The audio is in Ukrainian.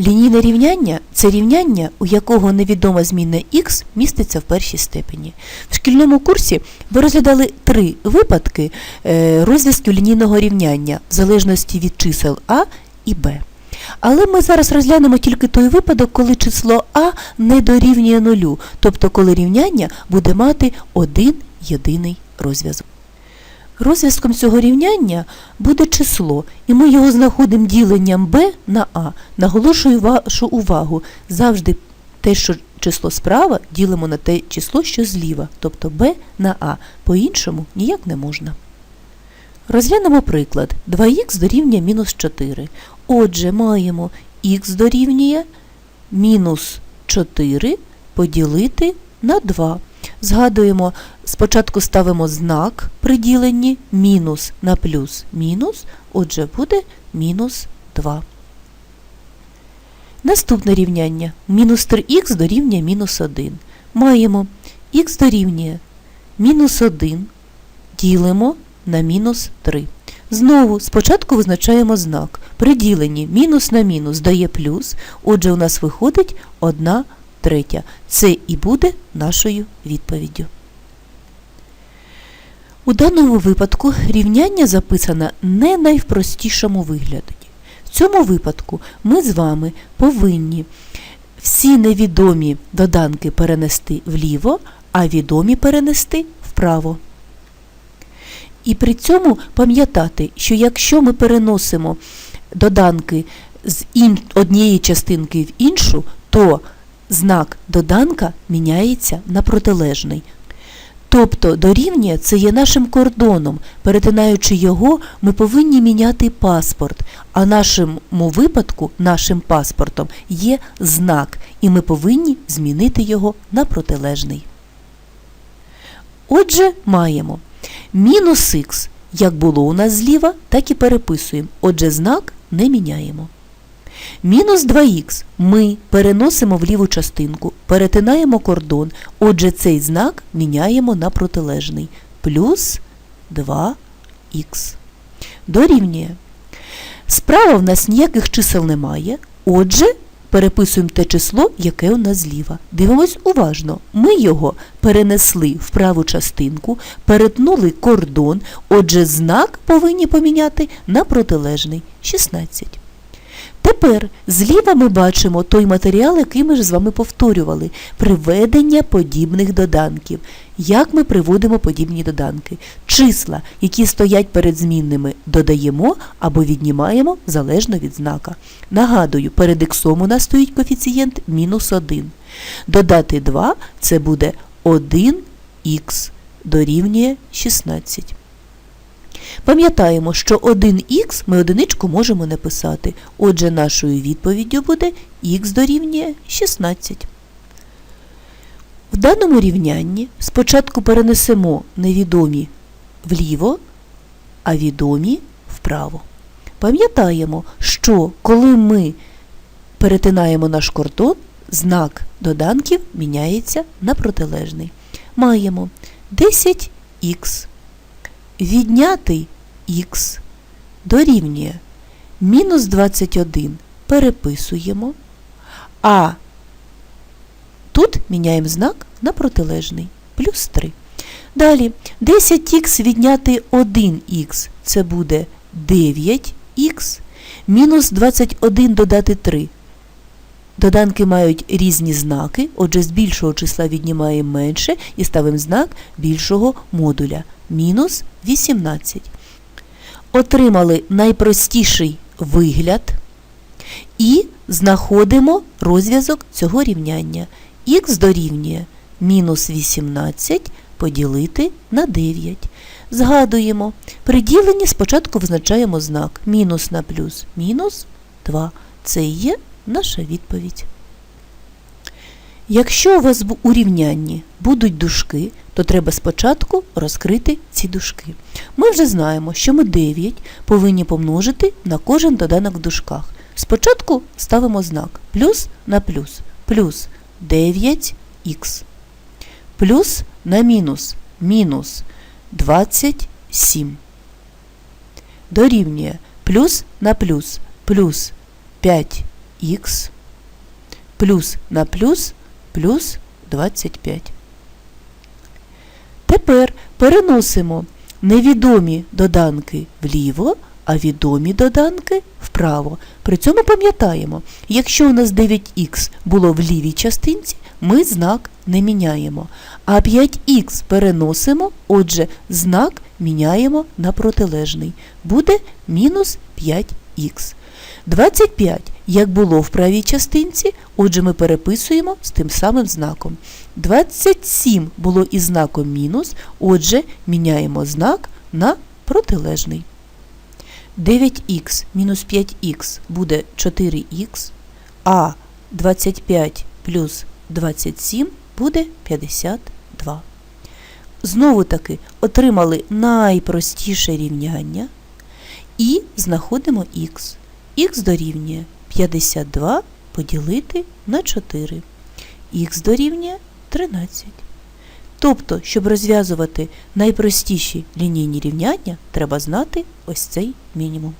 Лінійне рівняння це рівняння, у якого невідома змінна х міститься в першій степені. В шкільному курсі ви розглядали три випадки е, розв'язків лінійного рівняння в залежності від чисел а і б. Але ми зараз розглянемо тільки той випадок, коли число а не дорівнює нулю, тобто коли рівняння буде мати один єдиний розв'язок. Розв'язком цього рівняння буде число, і ми його знаходимо діленням b на а. Наголошую вашу увагу. Завжди те, що число справа, ділимо на те число, що зліва, тобто b на а. По-іншому ніяк не можна. Розглянемо приклад. 2х дорівнює мінус 4. Отже, маємо х дорівнює мінус 4 поділити на 2. Згадуємо, спочатку ставимо знак при діленні мінус на плюс мінус, отже буде мінус 2. Наступне рівняння. Мінус 3х дорівнює мінус 1. Маємо х дорівнює мінус 1 ділимо на мінус 3. Знову спочатку визначаємо знак. При діленні мінус на мінус дає плюс, отже у нас виходить 1 третя. Це і буде нашою відповіддю. У даному випадку рівняння записано не найпростішому вигляді. В цьому випадку ми з вами повинні всі невідомі доданки перенести вліво, а відомі перенести вправо. І при цьому пам'ятати, що якщо ми переносимо доданки з однієї частинки в іншу, то знак доданка міняється на протилежний. Тобто дорівнює це є нашим кордоном. Перетинаючи його, ми повинні міняти паспорт, а нашому випадку нашим паспортом є знак, і ми повинні змінити його на протилежний. Отже, маємо мінус х, як було у нас зліва, так і переписуємо. Отже, знак не міняємо. Мінус 2х ми переносимо в ліву частинку, перетинаємо кордон, отже цей знак міняємо на протилежний. Плюс 2х. Дорівнює. Справа в нас ніяких чисел немає, отже, переписуємо те число, яке у нас зліва. Дивимось уважно. Ми його перенесли в праву частинку, перетнули кордон, отже, знак повинні поміняти на протилежний 16. Тепер зліва ми бачимо той матеріал, який ми ж з вами повторювали приведення подібних доданків. Як ми приводимо подібні доданки? Числа, які стоять перед змінними, додаємо або віднімаємо залежно від знака. Нагадую, перед іксом у нас стоїть коефіцієнт мінус 1. Додати 2 це буде 1х дорівнює 16. Пам'ятаємо, що 1х ми одиничку можемо не писати. Отже, нашою відповіддю буде х дорівнює 16. В даному рівнянні спочатку перенесемо невідомі вліво, а відомі вправо. Пам'ятаємо, що коли ми перетинаємо наш кордон, знак доданків міняється на протилежний. Маємо 10х віднятий х дорівнює мінус 21 переписуємо, а тут міняємо знак на протилежний плюс 3. Далі 10х відняти 1х це буде 9х, мінус 21 додати 3. Доданки мають різні знаки, отже, з більшого числа віднімаємо менше і ставимо знак більшого модуля мінус 18. Отримали найпростіший вигляд і знаходимо розв'язок цього рівняння. Х дорівнює мінус 18 поділити на 9. Згадуємо, при діленні спочатку визначаємо знак мінус на плюс мінус 2. Це є наша відповідь. Якщо у вас у рівнянні будуть дужки, то треба спочатку розкрити ці дужки. Ми вже знаємо, що ми 9 повинні помножити на кожен доданок в дужках. Спочатку ставимо знак плюс на плюс, плюс 9х, плюс на мінус, мінус 27. Дорівнює плюс на плюс, плюс 5 х плюс на плюс плюс 25. Тепер переносимо невідомі доданки вліво, а відомі доданки вправо. При цьому пам'ятаємо, якщо у нас 9х було в лівій частинці, ми знак не міняємо. А 5х переносимо, отже, знак міняємо на протилежний. Буде мінус 5х. 25, як було в правій частинці, отже, ми переписуємо з тим самим знаком. 27 було із знаком мінус, отже, міняємо знак на протилежний. 9х мінус 5х буде 4х, а 25 плюс 27 буде 52. Знову таки отримали найпростіше рівняння і знаходимо х. х дорівнює 52 поділити на 4. х дорівнює 13. Тобто, щоб розв'язувати найпростіші лінійні рівняння, треба знати ось цей мінімум.